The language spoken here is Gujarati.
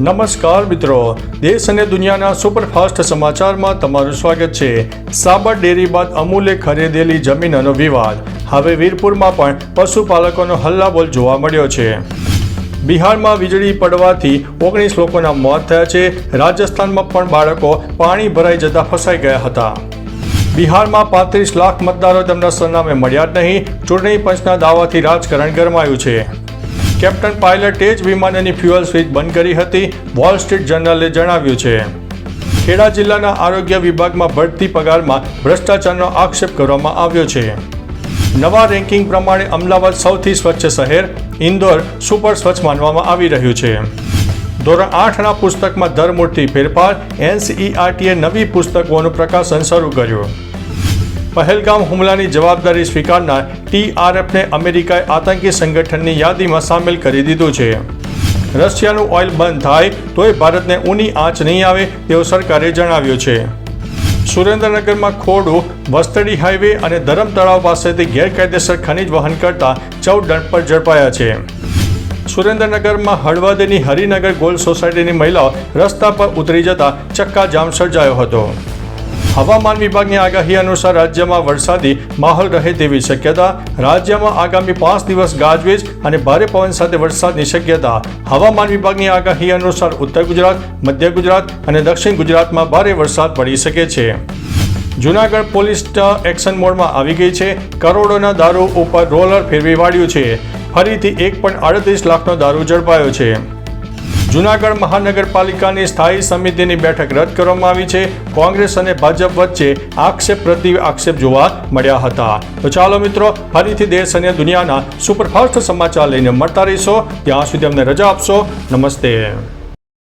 નમસ્કાર મિત્રો. દેશ અને દુનિયાના સુપરફાસ્ટ સમાચારમાં તમારું સ્વાગત છે. સાબર ડેરી બાદ અમૂલે ખરીદેલી જમીનનો વિવાદ. હવે વીરપુરમાં પણ પશુપાલકોનો હલ્લાબોલ જોવા મળ્યો છે. બિહારમાં વીજળી પડવાથી ઓગણીસ લોકોના મોત થયા છે. રાજસ્થાનમાં પણ બાળકો પાણી ભરાઈ જતા ફસાઈ ગયા હતા. બિહારમાં પાંત્રીસ લાખ મતદારો તેમના સરનામે મળ્યા જ નહીં. ચૂંટણી પંચના દાવાથી રાજકારણ ગરમાયું છે. કેપ્ટન પાયલટે જ વિમાનની ફ્યુઅલ સ્વિચ બંધ કરી હતી. વોલ સ્ટ્રીટ જર્નલે જણાવ્યું છે. ખેડા જિલ્લાના આરોગ્ય વિભાગમાં બઢતી પગારમાં ભ્રષ્ટાચારનો આક્ષેપ કરવામાં આવ્યો છે. નવા રેન્કિંગ પ્રમાણે અમદાવાદ સૌથી સ્વચ્છ શહેર, ઇન્દોર સુપર સ્વચ્છ માનવામાં આવી રહ્યું છે. ધોરણ આઠના પુસ્તકમાં ધરમૂળથી ફેરફાર, એનસીઈઆરટીએ નવી પુસ્તકોનું પ્રકાશન શરૂ કર્યું. પહેલગામ હુમલાની જવાબદારી સ્વીકારનાર ટીઆરએફને અમેરિકાએ આતંકી સંગઠનની યાદીમાં સામેલ કરી દીધું છે. રશિયાનું ઓઇલ બંધ થાય તોય ભારતને ઊની આંચ નહીં આવે તેવું સરકારે જણાવ્યું છે. સુરેન્દ્રનગરમાં ખોડો, વસ્તડી હાઈવે અને ધરમ તળાવ પાસેથી ગેરકાયદેસર ખનિજ વહન કરતા ચૌદ ડંપર પર ઝડપાયા છે. સુરેન્દ્રનગરમાં હળવદની હરિનગર ગોલ્ડ સોસાયટીની મહિલાઓ રસ્તા પર ઉતરી જતા ચક્કાજામ સર્જાયો હતો. હવામાન વિભાગની આગાહી અનુસાર રાજ્યમાં વરસાદી માહોલ રહે તેવી શક્યતા, રાજ્યમાં આગામી પાંચ દિવસ ગાજવીજ અને ભારે પવન સાથે વરસાદની શક્યતા. હવામાન વિભાગની આગાહી અનુસાર ઉત્તર ગુજરાત, મધ્ય ગુજરાત અને દક્ષિણ ગુજરાતમાં ભારે વરસાદ પડી શકે છે. જુનાગઢ પોલીસ એક્શન મોડમાં આવી ગઈ છે. કરોડોના દારૂ ઉપર રોલર ફેરવી વાળ્યું છે. ફરીથી એક પણ આડત્રીસ લાખનો દારૂ ઝડપાયો છે. જૂનાગઢ મહાનગરપાલિકાની સ્થાયી સમિતિની બેઠક રદ કરવામાં આવી છે. કોંગ્રેસ અને ભાજપ વચ્ચે આક્ષેપ પ્રતિ આક્ષેપ જોવા મળ્યા હતા. તો ચાલો મિત્રો, ફરીથી દેશ અને દુનિયાના સુપરફાસ્ટ સમાચાર લઈને મળતા રહીશો. ત્યાં સુધી અમને રજા આપશો. નમસ્તે.